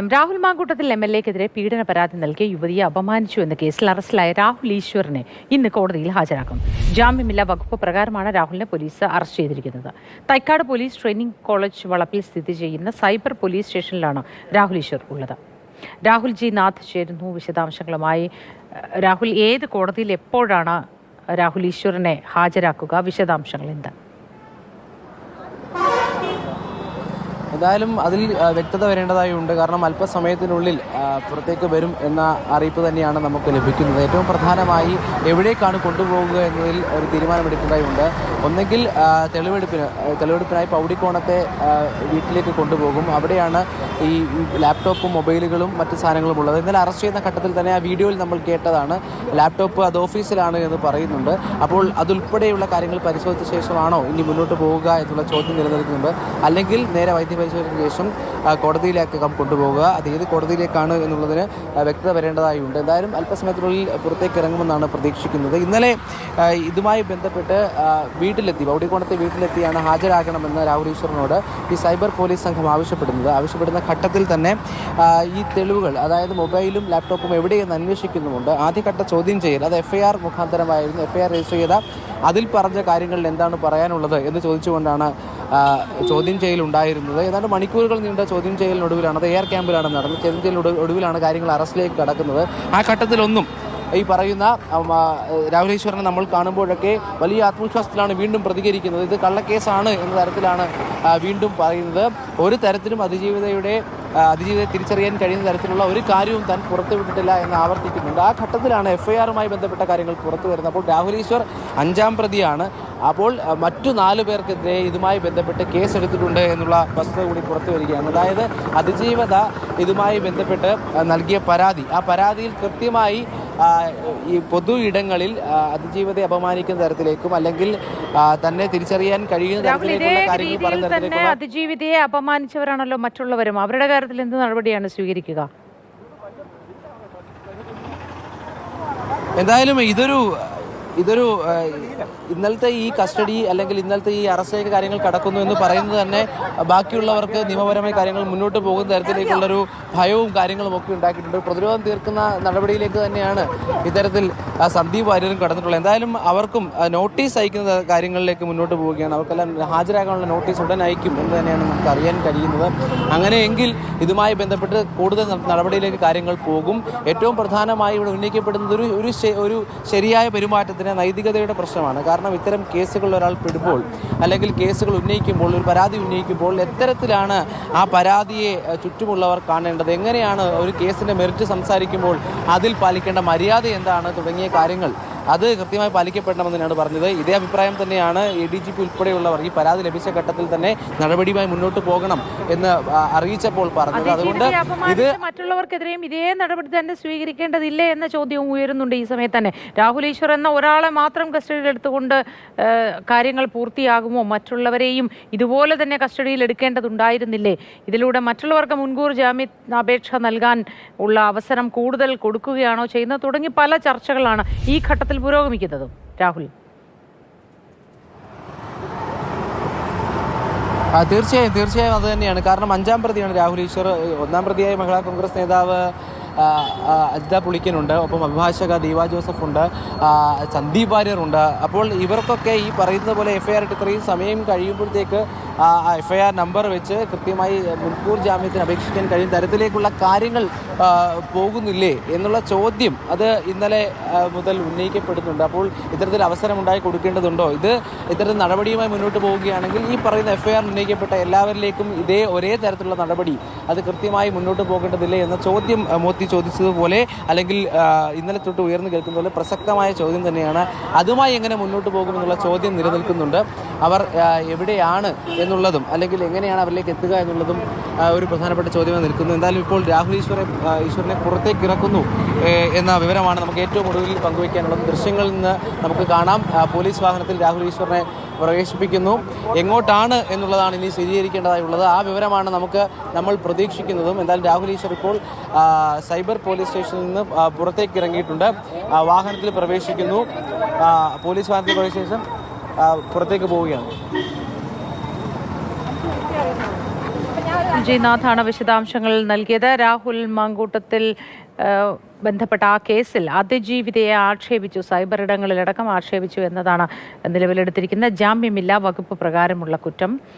Rahul Mamkootathil M L എക്കെതിരെ പീഡന പരാതി നൽകിയ യുവതിയെ അപമാനിച്ചു എന്ന കേസിൽ അറസ്റ്റിലായ രാഹുൽ ഈശ്വറിനെ ഇന്ന് കോടതിയിൽ ഹാജരാക്കും. ജാമ്യമില്ലാ വകുപ്പ് പ്രകാരമാണ് രാഹുലിനെ പോലീസ് അറസ്റ്റ് ചെയ്തിരിക്കുന്നത്. തൈക്കാട് പോലീസ് ട്രെയിനിംഗ് കോളേജ് വളപ്പിൽ സ്ഥിതി ചെയ്യുന്ന സൈബർ പോലീസ് സ്റ്റേഷനിലാണ് രാഹുൽ ഈശ്വർ ഉള്ളത്. രാഹുൽ ജി നാഥ് ചേരുന്നു. വിശദാംശങ്ങളുമായി രാഹുൽ ഏത് കോടതിയിൽ എപ്പോഴാണ് രാഹുൽ ഈശ്വറിനെ ഹാജരാക്കുക? വിശദാംശങ്ങൾ എന്താണ്? എന്തായാലും അതിൽ വ്യക്തത വരേണ്ടതായി ഉണ്ട്. കാരണം അല്പസമയത്തിനുള്ളിൽ പുറത്തേക്ക് വരും എന്ന അറിയിപ്പ് തന്നെയാണ് നമുക്ക് ലഭിക്കുന്നത്. ഏറ്റവും പ്രധാനമായി എവിടേക്കാണ് കൊണ്ടുപോകുക എന്നതിൽ ഒരു തീരുമാനമെടുക്കേണ്ടതായി ഉണ്ട് ഒന്നെങ്കിൽ തെളിവെടുപ്പിന് തെളിവെടുപ്പിനായി പൗടിക്കോണത്തെ വീട്ടിലേക്ക് കൊണ്ടുപോകും. അവിടെയാണ് ഈ ലാപ്ടോപ്പും മൊബൈലുകളും മറ്റു സാധനങ്ങളും ഉള്ളത്. ഇന്നലെ അറസ്റ്റ് ചെയ്യുന്ന ഘട്ടത്തിൽ തന്നെ ആ വീഡിയോയിൽ നമ്മൾ കേട്ടതാണ്. ലാപ്ടോപ്പ് അത് ഓഫീസിലാണ് എന്ന് പറയുന്നുണ്ട്. അപ്പോൾ അതുൾപ്പെടെയുള്ള കാര്യങ്ങൾ പരിശോധിച്ച ശേഷമാണോ ഇനി മുന്നോട്ട് പോവുക എന്നുള്ള ചോദ്യം നിലനിൽക്കുന്നുണ്ട്. അല്ലെങ്കിൽ നേരെ വൈദ്യ പരിശോധനയ്ക്ക് ശേഷം കം കൊണ്ടുപോകുക അത് ഏത് കോടതിയിലേക്കാണ് എന്നുള്ളതിന് വ്യക്തത വരേണ്ടതായുണ്ട്. എന്തായാലും അല്പസമയത്തിനുള്ളിൽ പുറത്തേക്ക് ഇറങ്ങുമെന്നാണ് പ്രതീക്ഷിക്കുന്നത്. ഇന്നലെ ഇതുമായി ബന്ധപ്പെട്ട് വീട്ടിലെത്തി ഔടികോണത്തെ വീട്ടിലെത്തിയാണ് ഹാജരാകണമെന്ന് രാഹുൽ ഈശ്വറിനോട് ഈ സൈബർ പോലീസ് സംഘം ആവശ്യപ്പെടുന്നത്. ആവശ്യപ്പെടുന്ന ഘട്ടത്തിൽ തന്നെ ഈ തെളിവുകൾ അതായത് മൊബൈലും ലാപ്ടോപ്പും എവിടെയെന്ന് അന്വേഷിക്കുന്നുമുണ്ട്. ആദ്യഘട്ട ചോദ്യം ചെയ്യൽ അത് എഫ് ഐ ആർ മുഖാന്തരമായിരുന്നു. എഫ് ഐ ആർ രജിസ്റ്റർ ചെയ്ത അതിൽ പറഞ്ഞ കാര്യങ്ങളിൽ എന്താണ് പറയാനുള്ളത് എന്ന് ചോദിച്ചുകൊണ്ടാണ് ചോദ്യം ചെയ്യൽ ഉണ്ടായിരുന്നത്. ഏതാണ്ട് മണിക്കൂറുകൾ നീണ്ട ചോദ്യം ചെയ്യലിനൊടുവിലാണ് അത് എയർ ക്യാമ്പിലാണ് നടന്നത്. ചോദ്യം ചെയ്യൽ ഒടുവിലാണ് കാര്യങ്ങൾ അറസ്റ്റിലേക്ക് കടക്കുന്നത്. ആ ഘട്ടത്തിലൊന്നും ഈ പറയുന്ന രാഹുലേശ്വരനെ നമ്മൾ കാണുമ്പോഴൊക്കെ വലിയ ആത്മവിശ്വാസത്തിലാണ് വീണ്ടും പ്രതികരിക്കുന്നത്. ഇത് കള്ളക്കേസാണ് എന്ന തരത്തിലാണ് വീണ്ടും പറയുന്നത്. ഒരു തരത്തിലും അതിജീവിതയുടെ അതിജീവിത അതിജീവിതയെ തിരിച്ചറിയാൻ കഴിയുന്ന തരത്തിലുള്ള ഒരു കാര്യവും താൻ പുറത്തുവിട്ടിട്ടില്ല എന്ന് ആവർത്തിക്കുന്നുണ്ട്. ആ ഘട്ടത്തിലാണ് എഫ് ഐ ആറുമായി ബന്ധപ്പെട്ട കാര്യങ്ങൾ പുറത്തു വരുന്നത്. അപ്പോൾ രാഹുൽ ഈശ്വർ അഞ്ചാം പ്രതിയാണ്. അപ്പോൾ മറ്റു നാല് പേർക്കെതിരെ ഇതുമായി ബന്ധപ്പെട്ട് കേസെടുത്തിട്ടുണ്ട് എന്നുള്ള വസ്തുത കൂടി പുറത്തു വരികയാണ്. അതായത് അതിജീവത ഇതുമായി ബന്ധപ്പെട്ട് നൽകിയ പരാതി. ആ പരാതിയിൽ കൃത്യമായി ഈ പൊതു ഇടങ്ങളിൽ അതിജീവതയെ അപമാനിക്കുന്ന തരത്തിലേക്കും അല്ലെങ്കിൽ തന്നെ തിരിച്ചറിയാൻ കഴിയുന്ന തരത്തിലേക്കുള്ള കാര്യങ്ങൾ തരത്തിലേക്കുള്ള അതിജീവിതയെ അപമാനിച്ചവരാണല്ലോ മറ്റുള്ളവരും. അവരുടെ കാര്യത്തിൽ എന്ത് നടപടിയാണ് സ്വീകരിക്കുക? എന്തായാലും ഇതൊരു ഇതൊരു ഇന്നലത്തെ ഈ കസ്റ്റഡി അല്ലെങ്കിൽ ഇന്നലത്തെ ഈ അറസ്റ്റിലേക്ക് കാര്യങ്ങൾ കടക്കുന്നു എന്ന് പറയുന്നത് തന്നെ ബാക്കിയുള്ളവർക്ക് നിയമപരമായ കാര്യങ്ങൾ മുന്നോട്ട് പോകുന്ന തരത്തിലേക്കുള്ളൊരു ഭയവും കാര്യങ്ങളും ഒക്കെ ഉണ്ടാക്കിയിട്ടുണ്ട്. പ്രതിരോധം തീർക്കുന്ന നടപടിയിലേക്ക് തന്നെയാണ് ഇത്തരത്തിൽ സന്ദീപ് വാര്യരും കടന്നിട്ടുള്ളത്. എന്തായാലും അവർക്കും നോട്ടീസ് അയക്കുന്ന കാര്യങ്ങളിലേക്ക് മുന്നോട്ട് പോവുകയാണ്. അവർക്കെല്ലാം ഹാജരാകാനുള്ള നോട്ടീസ് ഉടൻ അയക്കും എന്ന് തന്നെയാണ് നമുക്ക് അറിയാൻ കഴിയുന്നത്. അങ്ങനെയെങ്കിൽ ഇതുമായി ബന്ധപ്പെട്ട് കൂടുതൽ നടപടിയിലേക്ക് കാര്യങ്ങൾ പോകും. ഏറ്റവും പ്രധാനമായി ഇവിടെ ഉന്നയിക്കപ്പെടുന്നത് ഒരു ഒരു ശരിയായ ഒരു ശരിയായ നൈതികതയുടെ പ്രശ്നമാണ്. കാരണം ഇത്തരം കേസുകൾ ഒരാൾ പെടുമ്പോൾ അല്ലെങ്കിൽ കേസുകൾ ഉന്നയിക്കുമ്പോൾ ഒരു പരാതി ഉന്നയിക്കുമ്പോൾ എത്തരത്തിലാണ് ആ പരാതിയെ ചുറ്റുമുള്ളവർ കാണേണ്ടത്. എങ്ങനെയാണ് ഒരു കേസിന്റെ മെറിറ്റ് സംസാരിക്കുമ്പോൾ അതിൽ പാലിക്കേണ്ട മര്യാദ എന്താണ് തുടങ്ങിയ കാര്യങ്ങൾ അത് കൃത്യമായി പാലിക്കപ്പെടണമെന്ന് തന്നെയാണ് പറഞ്ഞത്. ഇതേ അഭിപ്രായം തന്നെയാണ് എ ഡി ജി പി ഉൾപ്പെടെയുള്ളവർ ഈ പരാതി ലഭിച്ച ഘട്ടത്തിൽ തന്നെ നടപടിയുമായി മുന്നോട്ട് പോകണം എന്ന് അറിയിച്ചപ്പോൾ പറഞ്ഞത്. അതുകൊണ്ട് ഇത് മറ്റുള്ളവർക്കെതിരെയും ഇതേ നടപടി തന്നെ സ്വീകരിക്കേണ്ടതില്ലേ എന്ന ചോദ്യവും ഉയരുന്നുണ്ട് ഈ സമയത്ത് തന്നെ. രാഹുൽ ഈശ്വർ എന്ന ഒരാളെ മാത്രം കസ്റ്റഡിയിൽ എടുത്തുകൊണ്ട് കാര്യങ്ങൾ പൂർത്തിയാകുമോ? മറ്റുള്ളവരെയും ഇതുപോലെ തന്നെ കസ്റ്റഡിയിൽ എടുക്കേണ്ടതുണ്ടായിരുന്നില്ലേ? ഇതിലൂടെ മറ്റുള്ളവർക്ക് മുൻകൂർ ജാമ്യാപേക്ഷ നൽകാൻ ഉള്ള അവസരം കൂടുതൽ കൊടുക്കുകയാണോ ചെയ്യുന്നത് തുടങ്ങി പല ചർച്ചകളാണ് ഈ ഘട്ടത്തിൽ പുരോഗമിക്കുന്നതും. രാഹുൽ. തീർച്ചയായും തീർച്ചയായും അത് തന്നെയാണ്. കാരണം അഞ്ചാം പ്രതിയാണ് രാഹുൽ ഈശ്വർ. ഒന്നാം പ്രതിയായി മഹിളാ കോൺഗ്രസ് നേതാവ് അജിത പുളിക്കനുണ്ട്. ഒപ്പം അഭിഭാഷക ദീപ ജോസഫ് ഉണ്ട്. സന്ദീപ് വാര്യർ ഉണ്ട്. അപ്പോൾ ഇവർക്കൊക്കെ ഈ പറയുന്നത് പോലെ എഫ് ഐ ആർ ഇട്ട് ഇത്രയും സമയം കഴിയുമ്പോഴത്തേക്ക് എഫ് ഐ ആർ നമ്പർ വെച്ച് കൃത്യമായി മുൻകൂർ ജാമ്യത്തിന് അപേക്ഷിക്കാൻ കഴിയുന്ന തരത്തിലേക്കുള്ള കാര്യങ്ങൾ പോകുന്നില്ലേ എന്നുള്ള ചോദ്യം അത് ഇന്നലെ മുതൽ ഉന്നയിക്കപ്പെടുന്നുണ്ട്. അപ്പോൾ ഇത്തരത്തിൽ അവസരം ഉണ്ടായി കൊടുക്കേണ്ടതുണ്ടോ? ഇത് ഇത്തരത്തിൽ നടപടിയുമായി മുന്നോട്ട് പോവുകയാണെങ്കിൽ ഈ പറയുന്ന എഫ് ഐ ആർ ഉന്നയിക്കപ്പെട്ട എല്ലാവരിലേക്കും ഇതേ ഒരേ തരത്തിലുള്ള നടപടി അത് കൃത്യമായി മുന്നോട്ട് പോകേണ്ടതില്ലേ എന്ന ചോദ്യം മോത്തി ചോദിച്ചതുപോലെ അല്ലെങ്കിൽ ഇന്നലെ തൊട്ട് ഉയർന്നു കേൾക്കുന്നതുപോലെ പ്രസക്തമായ ചോദ്യം തന്നെയാണ്. അതുമായി എങ്ങനെ മുന്നോട്ട് പോകുമെന്നുള്ള ചോദ്യം നിലനിൽക്കുന്നുണ്ട്. അവർ എവിടെയാണ് എന്നുള്ളതും അല്ലെങ്കിൽ എങ്ങനെയാണ് അവരിലേക്ക് എത്തുക എന്നുള്ളതും ഒരു പ്രധാനപ്പെട്ട ചോദ്യമായി നിൽക്കുന്നു. എന്തായാലും ഇപ്പോൾ രാഹുൽ ഈശ്വരെ ഈശ്വരനെ പുറത്തേക്ക് ഇറക്കുന്നു എന്ന വിവരമാണ് നമുക്ക് ഏറ്റവും ഒടുവിൽ പങ്കുവയ്ക്കാനുള്ളത്. ദൃശ്യങ്ങളിൽ നിന്ന് നമുക്ക് കാണാം. പോലീസ് വാഹനത്തിൽ രാഹുൽ ഈശ്വരനെ പ്രവേശിപ്പിക്കുന്നു. എങ്ങോട്ടാണ് എന്നുള്ളതാണ് ഇനി സ്ഥിരീകരിക്കേണ്ടതായുള്ളത്. ആ വിവരമാണ് നമുക്ക് നമ്മൾ പ്രതീക്ഷിക്കുന്നതും. എന്തായാലും രാഹുൽ ഈശ്വർ ഇപ്പോൾ സൈബർ പോലീസ് സ്റ്റേഷനിൽ നിന്ന് പുറത്തേക്ക് ഇറങ്ങിയിട്ടുണ്ട്. വാഹനത്തിൽ പ്രവേശിക്കുന്നു. പോലീസ് വാഹനത്തിൽ പ്രവേശിച്ച ശേഷം പുറത്തേക്ക് പോവുകയാണ്. ജിനാഥാണ് വിശദാംശങ്ങൾ നൽകിയത്. രാഹുൽ മാങ്കൂട്ടത്തിൽ ബന്ധപ്പെട്ട ആ കേസിൽ അതിജീവിതയെ ആക്ഷേപിച്ചു. സൈബർ ഇടങ്ങളിലടക്കം ആക്ഷേപിച്ചു എന്നതാണ് നിലവിലെടുത്തിരിക്കുന്ന ജാമ്യമില്ലാ വകുപ്പ് പ്രകാരമുള്ള കുറ്റം.